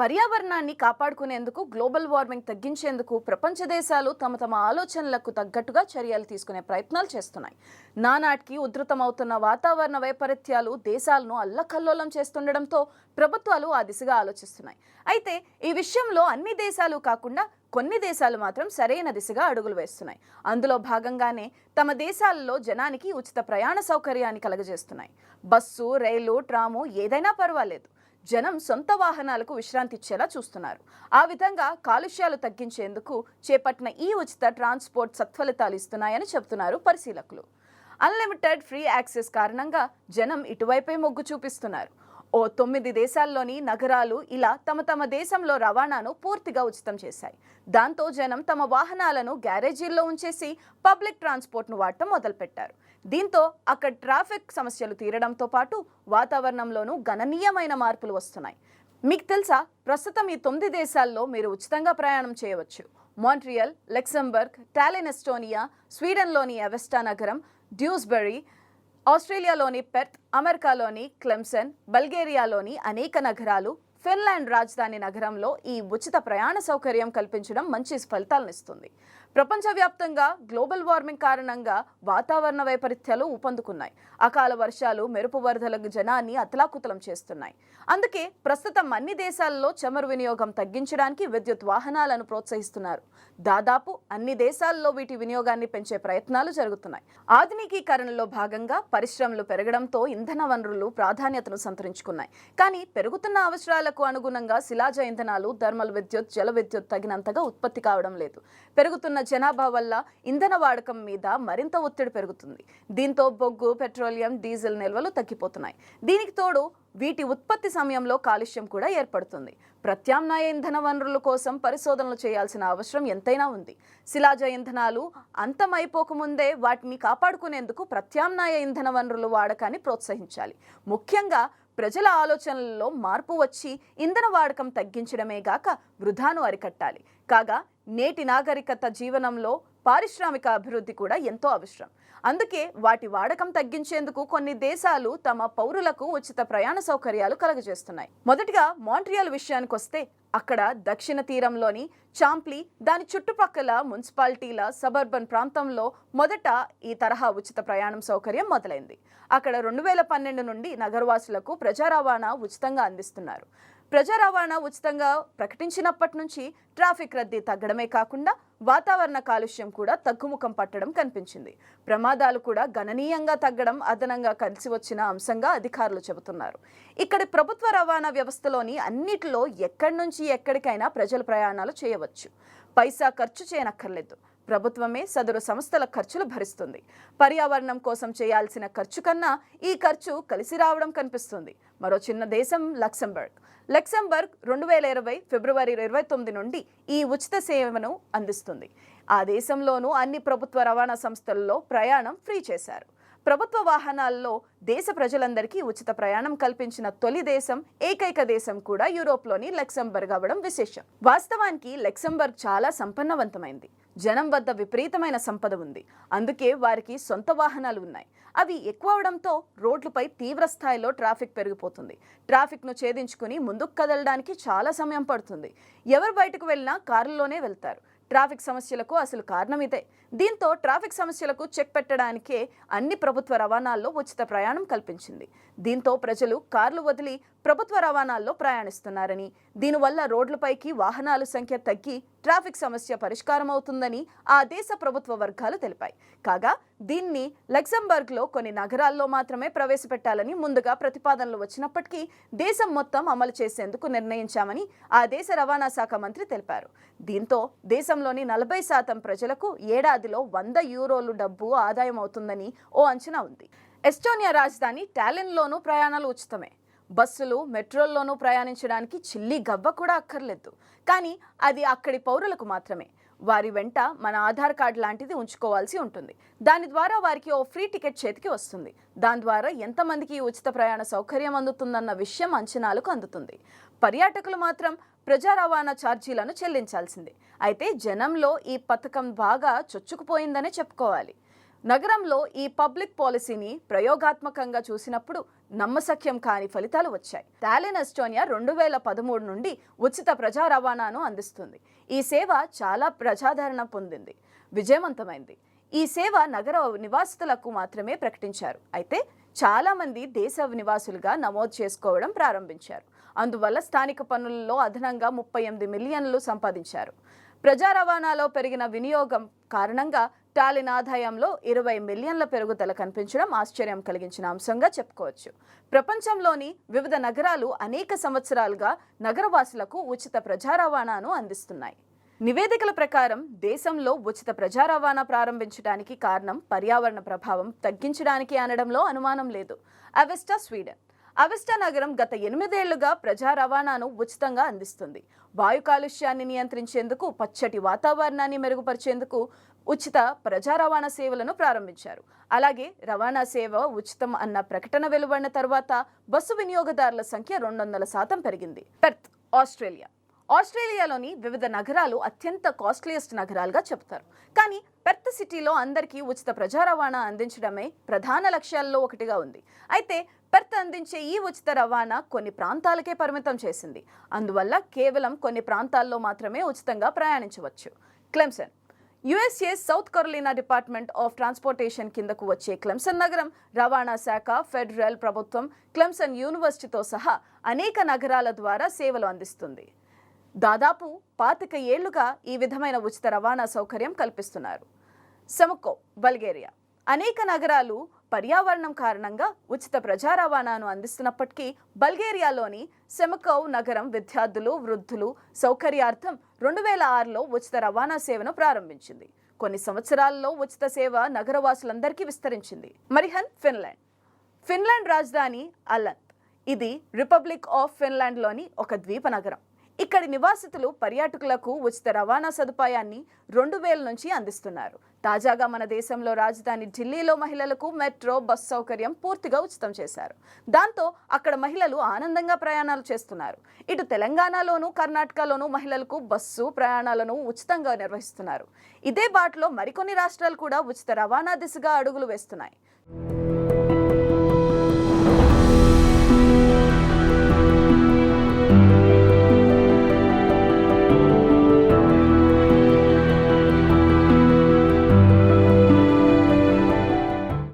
పర్యావరణాన్ని కాపాడుకునేందుకు global warming తగ్గించేందుకు ప్రపంచ దేశాలు తమ తమ ఆలోచనలకు తగ్గట్టుగా చర్యలు తీసుకునే ప్రయత్నాలు చేస్తున్నాయి. నానాటికి ఉధృతమవుతున్న వాతావరణ వైపరీత్యాలు దేశాలను అల్లకల్లోలం చేస్తుండడంతో ప్రభుత్వాలు ఆ దిశగా ఆలోచిస్తున్నాయి. అయితే ఈ విషయంలో అన్ని దేశాలు కాకుండా కొన్ని దేశాలు మాత్రం సరైన దిశగా అడుగులు వేస్తున్నాయి. అందులో భాగంగానే తమ దేశాలలో జనానికి ఉచిత ప్రయాణ సౌకర్యాన్ని కలగజేస్తున్నాయి. బస్సు రైలు ట్రాము ఏదైనా పర్వాలేదు. జనం సొంత వాహనాలకు విశ్రాంతి ఇచ్చేలా చూస్తున్నారు. ఆ విధంగా కాలుష్యాలు తగ్గించేందుకు చేపట్టిన ఈ ఉచిత ట్రాన్స్పోర్ట్ సత్ఫలితాలు ఇస్తున్నాయని చెబుతున్నారు పరిశీలకులు. అన్లిమిటెడ్ ఫ్రీ యాక్సెస్ కారణంగా జనం ఇటువైపే మొగ్గు చూపిస్తున్నారు. ఓ తొమ్మిది దేశాల్లోని నగరాలు ఇలా తమ తమ దేశంలో రవాణాను పూర్తిగా ఉచితం చేశాయి. దాంతో జనం తమ వాహనాలను గ్యారేజీల్లో ఉంచేసి పబ్లిక్ ట్రాన్స్పోర్ట్ను వాడటం మొదలుపెట్టారు. దీంతో అక్కడ ట్రాఫిక్ సమస్యలు తీరడంతో పాటు వాతావరణంలోనూ గణనీయమైన మార్పులు వస్తున్నాయి. మీకు తెలుసా? ప్రస్తుతం ఈ తొమ్మిది దేశాల్లో మీరు ఉచితంగా ప్రయాణం చేయవచ్చు. మాంట్రియల్ లెక్సంబర్గ్ టాలిన్ ఎస్టోనియా స్వీడన్లోని అవెస్టా నగరం డ్యూస్బెరీ ఆస్ట్రేలియాలోని పెర్త్ అమెరికాలోని క్లెమ్సన్ బల్గేరియాలోని అనేక నగరాలు ఫిన్లాండ్ రాజధాని నగరంలో ఈ ఉచిత ప్రయాణ సౌకర్యం కల్పించడం మంచి ఫలితాలనిస్తుంది ప్రపంచవ్యాప్తంగా గ్లోబల్ వార్మింగ్ కారణంగా వాతావరణ వైపరీత్యాలు ఊపందుకున్నాయి. అకాల వర్షాలు మెరుపు వరదలకు జనాన్ని అతలాకుతలం చేస్తున్నాయి. అందుకే ప్రస్తుతం అన్ని దేశాల్లో చమురు వినియోగం తగ్గించడానికి విద్యుత్ వాహనాలను ప్రోత్సహిస్తున్నారు. దాదాపు అన్ని దేశాల్లో వీటి వినియోగాన్ని పెంచే ప్రయత్నాలు జరుగుతున్నాయి. ఆధునికీకరణలో భాగంగా పరిశ్రమలు పెరగడంతో ఇంధన వనరులు ప్రాధాన్యతను సంతరించుకున్నాయి. కానీ పెరుగుతున్న అవసరాలకు అనుగుణంగా శిలాజ ఇంధనాలు థర్మల్ విద్యుత్ జల విద్యుత్ తగినంతగా ఉత్పత్తి కావడం లేదు. పెరుగుతున్న జనాభా వల్ల ఇంధన వాడకం మీద మరింత ఒత్తిడి పెరుగుతుంది. దీంతో బొగ్గు పెట్రోలియం డీజిల్ నిల్వలు తగ్గిపోతున్నాయి. దీనికి తోడు వీటి ఉత్పత్తి సమయంలో కాలుష్యం కూడా ఏర్పడుతుంది. ప్రత్యామ్నాయ ఇంధన వనరుల కోసం పరిశోధనలు చేయాల్సిన అవసరం ఎంతైనా ఉంది. శిలాజ ఇంధనాలు అంతమైపోకముందే వాటిని కాపాడుకునేందుకు ప్రత్యామ్నాయ ఇంధన వనరుల వాడకాన్ని ప్రోత్సహించాలి. ముఖ్యంగా ప్రజల ఆలోచనలలో మార్పు వచ్చి ఇంధన వాడకం తగ్గించడమే గాక వృధాను అరికట్టాలి. కాగా నేటి నాగరికత జీవనంలో పారిశ్రామిక అభివృద్ధి కూడా ఎంతో అవసరం. అందుకే వాటి వాడకం తగ్గించేందుకు కొన్ని దేశాలు తమ పౌరులకు ఉచిత ప్రయాణ సౌకర్యాలు కలగజేస్తున్నాయి. మొదటిగా మాంట్రియల్ విషయానికి వస్తే అక్కడ దక్షిణ తీరంలోని చాంప్లీ దాని చుట్టుపక్కల మున్సిపాలిటీల సబర్బన్ ప్రాంతంలో మొదట ఈ తరహా ఉచిత ప్రయాణం సౌకర్యం మొదలైంది. అక్కడ రెండు వేల పన్నెండు నుండి నగరవాసులకు ప్రజా రవాణా ఉచితంగా అందిస్తున్నారు. ప్రజా రవాణా ఉచితంగా ప్రకటించినప్పటి నుంచి ట్రాఫిక్ రద్దీ తగ్గడమే కాకుండా వాతావరణ కాలుష్యం కూడా తగ్గుముఖం పట్టడం కనిపించింది. ప్రమాదాలు కూడా గణనీయంగా తగ్గడం అదనంగా కలిసి వచ్చిన అంశంగా అధికారులు చెబుతున్నారు. ఇక్కడి ప్రభుత్వ రవాణా వ్యవస్థలోని అన్నిటిలో ఎక్కడి నుంచి ఎక్కడికైనా ప్రజలు ప్రయాణాలు చేయవచ్చు. పైసా ఖర్చు చేయనక్కర్లేదు. ప్రభుత్వమే సదరు సంస్థల ఖర్చులు భరిస్తుంది. పర్యావరణం కోసం చేయాల్సిన ఖర్చు కన్నా ఈ ఖర్చు కలిసి రావడం కనిపిస్తుంది. మరో చిన్న దేశం లక్సంబర్గ్. లక్సంబర్గ్ రెండు వేల ఇరవై ఫిబ్రవరి ఇరవై తొమ్మిది నుండి ఈ ఉచిత సేవను అందిస్తుంది. ఆ దేశంలోనూ అన్ని ప్రభుత్వ రవాణా సంస్థల్లో ప్రయాణం ఫ్రీ చేశారు. ప్రభుత్వ వాహనాల్లో దేశ ప్రజలందరికీ ఉచిత ప్రయాణం కల్పించిన తొలి దేశం ఏకైక దేశం కూడా యూరోప్లోని లక్సంబర్గ్ అవ్వడం విశేషం. వాస్తవానికి లెక్సంబర్గ్ చాలా సంపన్నవంతమైంది. జనం వద్ద విపరీతమైన సంపద ఉంది. అందుకే వారికి సొంత వాహనాలు ఉన్నాయి. అవి ఎక్కువ అవడంతో రోడ్లపై తీవ్ర స్థాయిలో ట్రాఫిక్ పెరిగిపోతుంది. ట్రాఫిక్ను ఛేదించుకుని ముందుకు కదలడానికి చాలా సమయం పడుతుంది. ఎవరు బయటకు వెళ్ళినా కారులోనే వెళ్తారు. ట్రాఫిక్ సమస్యలకు అసలు కారణం ఇదే. దీంతో ట్రాఫిక్ సమస్యలకు చెక్ పెట్టడానికే అన్ని ప్రభుత్వ రవాణాల్లో ఉచిత ప్రయాణం కల్పించింది. దీంతో ప్రజలు కార్లు వదిలి ప్రభుత్వ రవాణాల్లో ప్రయాణిస్తున్నారని దీనివల్ల రోడ్లపైకి వాహనాల సంఖ్య తగ్గి ట్రాఫిక్ సమస్య పరిష్కారం అవుతుందని ఆ దేశ ప్రభుత్వ వర్గాలు తెలిపాయి. కాగా దీన్ని లగ్జంబర్గ్లో కొన్ని నగరాల్లో మాత్రమే ప్రవేశపెట్టాలని ముందుగా ప్రతిపాదనలు వచ్చినప్పటికీ దేశం మొత్తం అమలు చేసేందుకు నిర్ణయించామని ఆ దేశ రవాణా శాఖ మంత్రి తెలిపారు. దీంతో దేశంలోని నలభై శాతం ప్రజలకు ఏడాదిలో వంద యూరోలు డబ్బు ఆదాయం అవుతుందని ఓ అంచనా ఉంది. ఎస్టోనియా రాజధాని టాలిన్లోనూ ప్రయాణాలు ఉచితమే. బస్సులు మెట్రోల్లోనూ ప్రయాణించడానికి చిల్లి గవ్వ కూడా అక్కర్లేదు. కానీ అది అక్కడి పౌరులకు మాత్రమే. వారి వెంట మన ఆధార్ కార్డు లాంటిది ఉంచుకోవాల్సి ఉంటుంది. దాని ద్వారా వారికి ఓ ఫ్రీ టికెట్ చేతికి వస్తుంది. దాని ద్వారా ఎంతమందికి ఉచిత ప్రయాణ సౌకర్యం అందుతుందన్న విషయం అంచనాలకు అందుతుంది. పర్యాటకులు మాత్రం ప్రజా రవాణా ఛార్జీలను చెల్లించాల్సిందే. అయితే జనంలో ఈ పథకం బాగా చొచ్చుకుపోయిందనే చెప్పుకోవాలి. నగరంలో ఈ పబ్లిక్ పాలసీని ప్రయోగాత్మకంగా చూసినప్పుడు నమ్మసఖ్యం కాని ఫలితాలు వచ్చాయి. టాలిన్ ఎస్టోనియా రెండు వేల పదమూడు నుండి ఉచిత ప్రజా రవాణాను అందిస్తుంది. ఈ సేవ చాలా ప్రజాదరణ పొందింది. విజయవంతమైంది. ఈ సేవ నగర నివాసితులకు మాత్రమే ప్రకటించారు. అయితే చాలా మంది దేశ నివాసులుగా నమోదు చేసుకోవడం ప్రారంభించారు. అందువల్ల స్థానిక పన్నులలో అదనంగా ముప్పై ఎనిమిది మిలియన్లు సంపాదించారు. ప్రజా రవాణాలో పెరిగిన వినియోగం కారణంగా టాలిన్ ఆదాయంలో ఇరవై మిలియన్ల పెరుగుదల కనిపించడం ఆశ్చర్యం కలిగించిన అంశంగా చెప్పుకోవచ్చు. ప్రపంచంలోని వివిధ నగరాలు అనేక సంవత్సరాలుగా నగరవాసులకు ఉచిత ప్రజా రవాణాను అందిస్తున్నాయి. నివేదికల ప్రకారం దేశంలో ఉచిత ప్రజా రవాణా ప్రారంభించడానికి కారణం పర్యావరణ ప్రభావం తగ్గించడానికి అనడంలో అనుమానం లేదు. Avesta Sweden. అవెస్టా నగరం గత ఎనిమిదేళ్ళుగా ప్రజా రవాణాను ఉచితంగా అందిస్తుంది. వాయు కాలుష్యాన్ని నియంత్రించేందుకు పచ్చటి వాతావరణాన్ని మెరుగుపరిచేందుకు ఉచిత ప్రజా రవాణా సేవలను ప్రారంభించారు. అలాగే రవాణా సేవ ఉచితం అన్న ప్రకటన వెలువడిన తర్వాత బస్సు వినియోగదారుల సంఖ్య రెండు వందల శాతం పెరిగింది. Perth Australia. ఆస్ట్రేలియాలోని వివిధ నగరాలు అత్యంత కాస్ట్లీయెస్ట్ నగరాలుగా చెప్తారు కానీ పెర్త్ సిటీలో అందరికీ ఉచిత ప్రజా రవాణా అందించడమే ప్రధాన లక్ష్యాల్లో ఒకటిగా ఉంది. అయితే పెర్త్ అందించే ఈ ఉచిత రవాణా కొన్ని ప్రాంతాలకే పరిమితం చేసింది. అందువల్ల కేవలం కొన్ని ప్రాంతాల్లో మాత్రమే ఉచితంగా ప్రయాణించవచ్చు. Clemson USA South Carolina department of transportation కిందకు వచ్చే క్లెమ్సన్ నగరం రవాణా శాఖ ఫెడరల్ ప్రభుత్వం క్లెమ్సన్ యూనివర్సిటీతో సహా అనేక నగరాల ద్వారా సేవలు అందిస్తుంది. దాదాపు పాతిక ఏళ్ళుగా ఈ విధమైన ఉచిత రవాణా సౌకర్యం కల్పిస్తున్నారు. సెమకో బల్గేరియా. అనేక నగరాలు పర్యావరణం కారణంగా ఉచిత ప్రజా రవాణాను అందిస్తున్నప్పటికీ బల్గేరియాలోని సెమకౌ నగరం విద్యార్థులు వృద్ధులు సౌకర్యార్థం రెండు వేల ఆరులో ఉచిత రవాణా సేవను ప్రారంభించింది. కొన్ని సంవత్సరాల్లో ఉచిత సేవ నగరవాసులందరికీ విస్తరించింది. మరిహన్ ఫిన్లాండ్. ఫిన్లాండ్ రాజధాని అలంత్. ఇది రిపబ్లిక్ ఆఫ్ ఫిన్లాండ్లోని ఒక ద్వీప నగరం. ఇక్కడి నివాసితులు పర్యాటకులకు ఉచిత రవాణా సదుపాయాన్ని రెండు వేల నుంచి అందిస్తున్నారు. తాజాగా మన దేశంలో రాజధాని ఢిల్లీలో మహిళలకు మెట్రో బస్ సౌకర్యం పూర్తిగా ఉచితం చేశారు. దాంతో అక్కడ మహిళలు ఆనందంగా ప్రయాణాలు చేస్తున్నారు. ఇటు తెలంగాణలోను కర్ణాటకలోను మహిళలకు బస్సు ప్రయాణాలను ఉచితంగా నిర్వహిస్తున్నారు. ఇదే బాటలో మరికొన్ని రాష్ట్రాలు కూడా ఉచిత రవాణా దిశగా అడుగులు వేస్తున్నాయి.